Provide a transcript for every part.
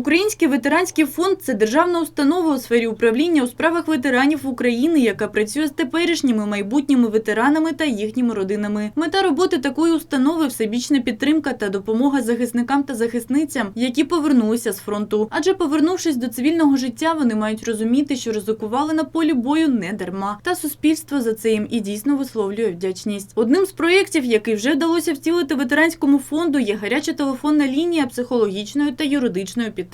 Український ветеранський фонд це державна установа у сфері управління у справах ветеранів України, яка працює з теперішніми майбутніми ветеранами та їхніми родинами. Мета роботи такої установи всебічна підтримка та допомога захисникам та захисницям, які повернулися з фронту. Адже повернувшись до цивільного життя, вони мають розуміти, що ризикували на полі бою не дарма. Та суспільство за це їм і дійсно висловлює вдячність. Одним з проєктів, який вже вдалося втілити ветеранському фонду, є гаряча телефонна лінія психологічної та юридичної підтримки.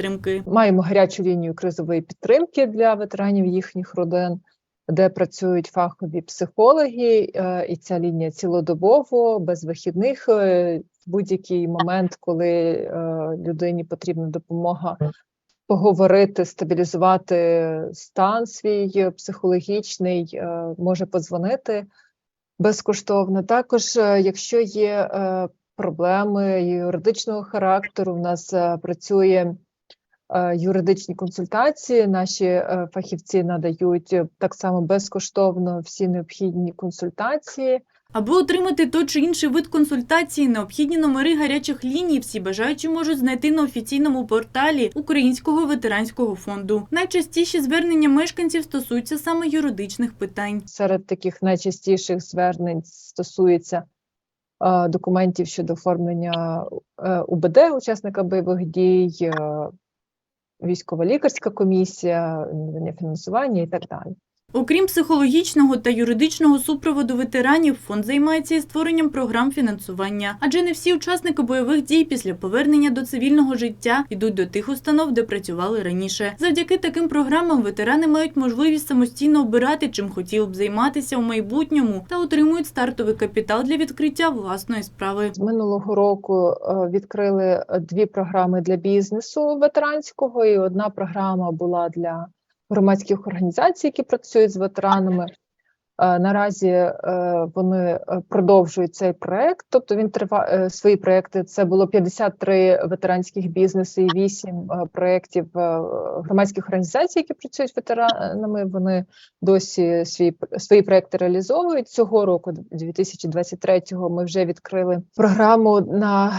Маємо гарячу лінію кризової підтримки для ветеранів їхніх родин, де працюють фахові психологи, е, і ця лінія цілодобово, без вихідних. е, В будь-який момент, коли е, людині потрібна допомога поговорити, стабілізувати стан свій психологічний, може подзвонити безкоштовно. Також, якщо є проблеми юридичного характеру, в нас працює юридичні консультації. Наші е, фахівці надають е, так само безкоштовно всі необхідні консультації. Аби отримати той чи інший вид консультації, необхідні номери гарячих ліній всі бажаючі можуть знайти на офіційному порталі Українського ветеранського фонду. Найчастіші звернення мешканців стосуються саме юридичних питань. Серед таких найчастіших звернень стосується е, документів щодо оформлення е, УБД учасника бойових дій, е, військово-лікарська комісія, надання фінансування і так далі. Окрім психологічного та юридичного супроводу ветеранів, фонд займається і створенням програм фінансування. Адже не всі учасники бойових дій після повернення до цивільного життя йдуть до тих установ, де працювали раніше. Завдяки таким програмам ветерани мають можливість самостійно обирати, чим хотіли б займатися у майбутньому, та отримують стартовий капітал для відкриття власної справи. З минулого року е, відкрили е, дві програми для бізнесу ветеранського, і одна програма була для громадських організацій, які працюють з ветеранами. Е, Наразі е, вони е, продовжують цей проект, тобто він триває свої проекти. Це було 53 ветеранських бізнеси і 8 е, проєктів громадських організацій, які працюють з ветеранами. Вони досі свої свої проекти реалізовують. Цього року, 2023-го, ми вже відкрили програму на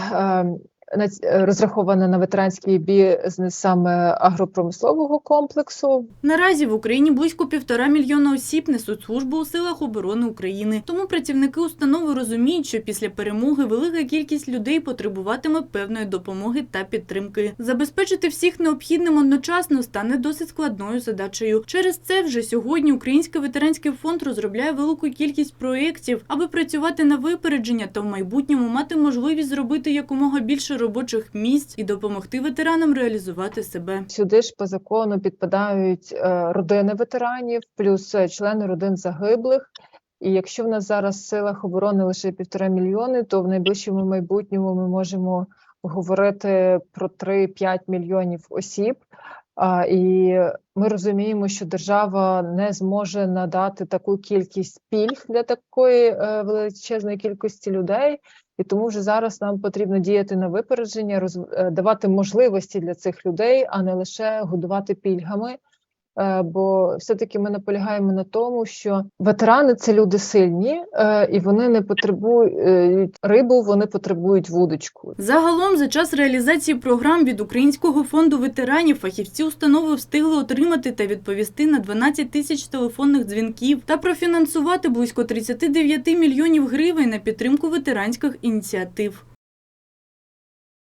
розрахована на ветеранський бізнес саме агропромислового комплексу. Наразі в Україні близько півтора мільйона осіб несуть службу у силах оборони України. Тому працівники установи розуміють, що після перемоги велика кількість людей потребуватиме певної допомоги та підтримки. Забезпечити всіх необхідним одночасно стане досить складною задачею. Через це вже сьогодні Український ветеранський фонд розробляє велику кількість проєктів, аби працювати на випередження та в майбутньому мати можливість зробити якомога більше робочих місць і допомогти ветеранам реалізувати себе. Сюди ж по закону підпадають е, родини ветеранів, плюс е, члени родин загиблих. І якщо в нас зараз в силах оборони лише півтора мільйони, то в найближчому майбутньому ми можемо говорити про 3-5 мільйонів осіб. А, і ми розуміємо, що держава не зможе надати таку кількість пільг для такої е, величезної кількості людей. І тому вже зараз нам потрібно діяти на випередження, роз, е, давати можливості для цих людей, а не лише годувати пільгами. Е, Бо все-таки ми наполягаємо на тому, що ветерани це люди сильні, е, і вони не потребують рибу, вони потребують вудочку. Загалом, за час реалізації програм від Українського фонду ветеранів фахівці установи встигли отримати та відповісти на 12 тисяч телефонних дзвінків та профінансувати близько 39 мільйонів гривень на підтримку ветеранських ініціатив.